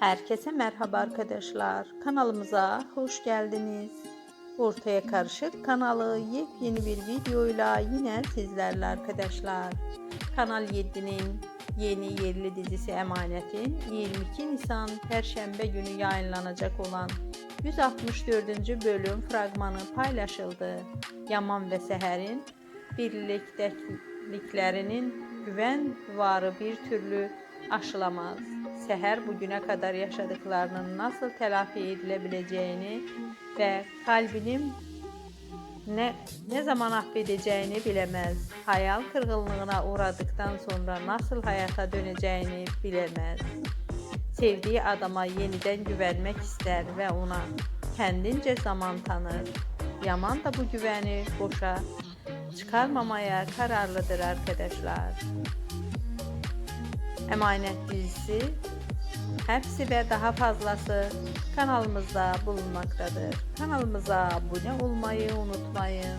Herkese merhaba arkadaşlar. Kanalımıza hoş geldiniz. Ortaya Karışık kanalı yepyeni bir videoyla yine sizlerle arkadaşlar. Kanal 7'nin yeni yerli dizisi Emanet'in 22 Nisan Perşembe günü yayınlanacak olan 164. bölüm fragmanı paylaşıldı. Yaman ve Seher'in birlikteliklerinin güven varı bir türlü aşılamaz. Seher bugüne kadar yaşadıklarının nasıl telafi edilebileceğini ve kalbinin ne ne zaman affedeceğini bilemez. Hayal kırgınlığına uğradıktan sonra nasıl hayata döneceğini bilemez. Sevdiği adama yeniden güvenmek ister ve ona kendince zaman tanır. Yaman da bu güveni boşa çıkarmamaya kararlıdır arkadaşlar. Emanet dizisi hepsi ve daha fazlası kanalımızda bulunmaktadır. Kanalımıza abone olmayı unutmayın.